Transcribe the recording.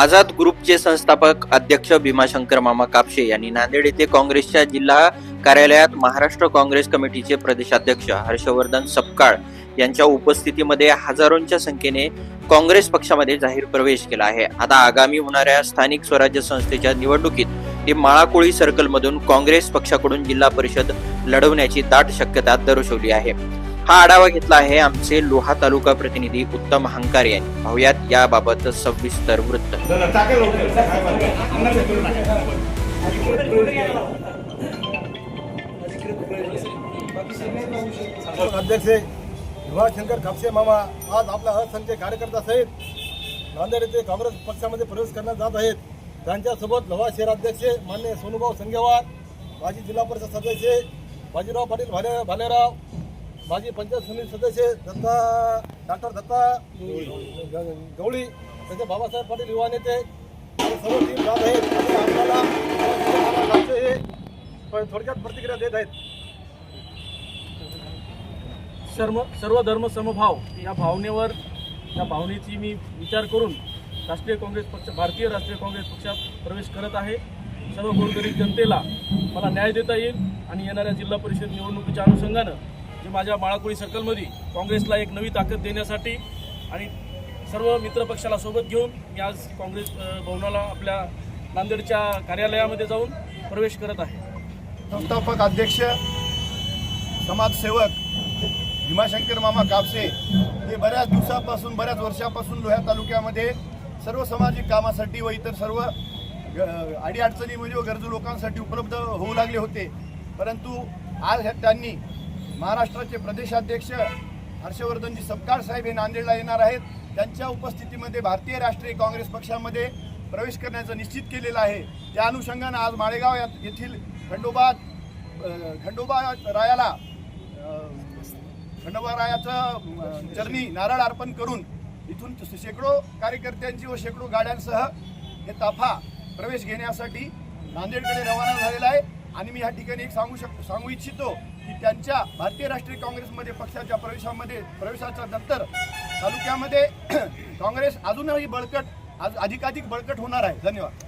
आझाद ग्रुपचे संस्थापक अध्यक्ष भीमाशंकर मामा कापशे यांनी नांदेड येथे काँग्रेसच्या जिल्हा कार्यालयात महाराष्ट्र काँग्रेस कमिटीचे प्रदेशाध्यक्ष हर्षवर्धन सपकाळ यांच्या उपस्थितीमध्ये हजारोंच्या संख्येने काँग्रेस पक्षामध्ये जाहीर प्रवेश केला आहे. आता आगामी होणाऱ्या स्थानिक स्वराज्य संस्थेच्या निवडणुकीत ते माळाकोळी सर्कलमधून काँग्रेस पक्षाकडून जिल्हा परिषद लढवण्याची दाट शक्यता दर्शवली आहे. हा आढावा घेतला आहे आमचे लोहा तालुका प्रतिनिधी उत्तम हंकार यांनी. पाहुयात याबाबत सविस्तर वृत्त. अध्यक्ष शंकर कापसे मामा आज आपला असंख्य कार्यकर्ता सहित नांदेड येथे काँग्रेस पक्षामध्ये प्रवेश करण्यात जात आहेत. त्यांच्यासोबत लोहा शहराध्यक्ष मान्य सोनुभाऊ संघेवार माजी जिल्हा परिषद सदस्य बाजीराव पाटील भाले भालेराव माजी पंचायत समिती सदस्य दत्ता डॉक्टर दत्ता गवळी तसे बाबासाहेब पाटील युवा नेते सर्व टीम जात आहेत. आणि आपल्याला हे थोडक्यात प्रतिक्रिया देत आहेत. सर्व सर्व धर्म समभाव या भावनेवर या भावनेची मी विचार करून राष्ट्रीय काँग्रेस पक्ष भारतीय राष्ट्रीय काँग्रेस पक्षात प्रवेश करत आहे. सर्व गोरगरीब जनतेला मला न्याय देता येईल आणि येणाऱ्या जिल्हा परिषद निवडणुकीच्या अनुषंगानं जे माझ्या माळाकोळी सर्कलमध्ये काँग्रेसला एक नवी ताकद देण्यासाठी आणि सर्व मित्रपक्षाला सोबत घेऊन मी आज काँग्रेस भवनाला आपल्या नांदेडच्या कार्यालयामध्ये जाऊन प्रवेश करत आहे. संस्थापक अध्यक्ष समाजसेवक भीमाशंकर मामा कापसे हे बऱ्याच दिवसापासून बऱ्याच वर्षापासून लोह्या तालुक्यामध्ये सर्व सामाजिक कामासाठी व इतर सर्व ग- अडीअडचणी म्हणजे व गरजू लोकांसाठी उपलब्ध होऊ लागले होते. परंतु आज त्यांनी महाराष्ट्राचे प्रदेशाध्यक्ष हर्षवर्धनजी सपकाळ साहेब हे नांदेडला येणार आहेत. त्यांच्या उपस्थितीमध्ये भारतीय राष्ट्रीय काँग्रेस पक्षामध्ये प्रवेश करण्याचं निश्चित केलेलं आहे. त्या अनुषंगानं आज माळेगाव येथील खंडोबा खंडोबा रायाला खंडोबा रायाचं चरणी नारळ अर्पण करून इथून शेकडो कार्यकर्त्यांची व शेकडो गाड्यांसह हे ताफा प्रवेश घेण्यासाठी नांदेडकडे रवाना झालेला आहे. आणि मी या ठिकाणी एक सांगू शक सांगू इच्छितो की त्यांच्या भारतीय राष्ट्रीय काँग्रेसमध्ये पक्षाच्या प्रवेशामध्ये प्रवेशाच्या नंतर तालुक्यामध्ये काँग्रेस अजूनही बळकट आज अधिकाधिक बळकट होणार आहे. धन्यवाद.